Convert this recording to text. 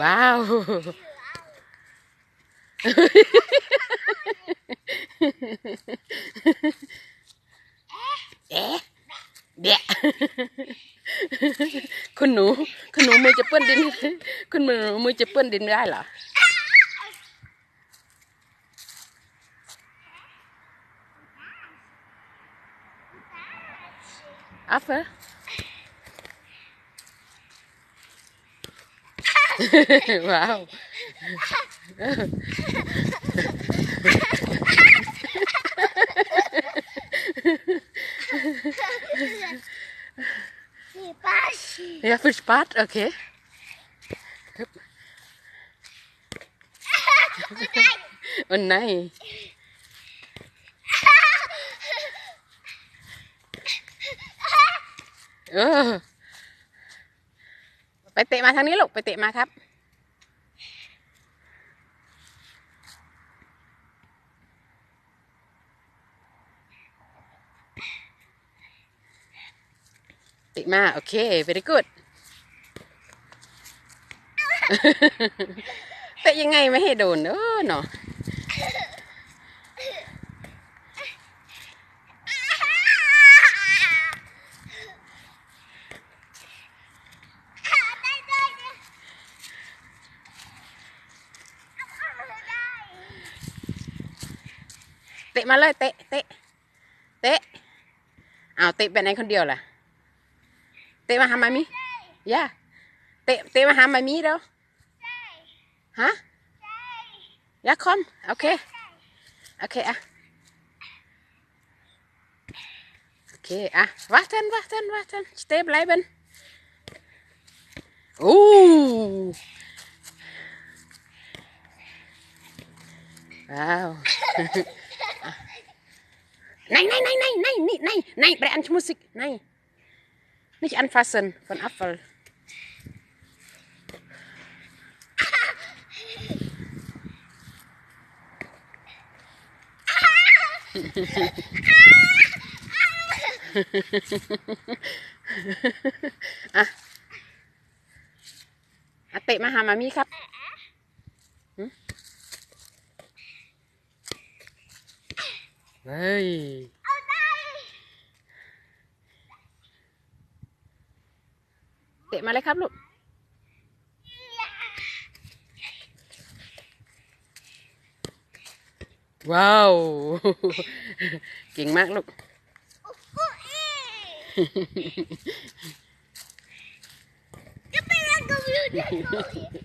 ว้าวเอ๊ะเดะคุณหนู คุณหนูมือจะเปื้อนดิน คุณหนูมือจะเปื้อนดินไม่ได้เหรอ Affe? wow. Die wow. ja, viel Spaß, okay. Oh nein. Oh. ไปเตะมาทางนี้ลูกไปเตะมาครับ เตะมา โอเค very good เตะยังไงไม่ให้โดนเออเนาะ เตะมาเลย เตะ เตะ เตะเอาเตะไปไหนคนเดียวล่ะ เตะมาหามามีย่าเตะ เตะมาหามามีแล้วฮะย่าคอม โอเค โอเคอะโอเคอะ warten warten warten stehen bleiben โอ้ว้าว Nein, nein, nein, nein, nein, nein, nein, nein, bei Musik, nein. Nicht anfassen von Abfall. à. À, tệ mà hà mà mi khắp. Ừ. Đây. เฮ้ยเตะมาเลยครับลูกว้าว เก่งมากลูก Yo me la comí una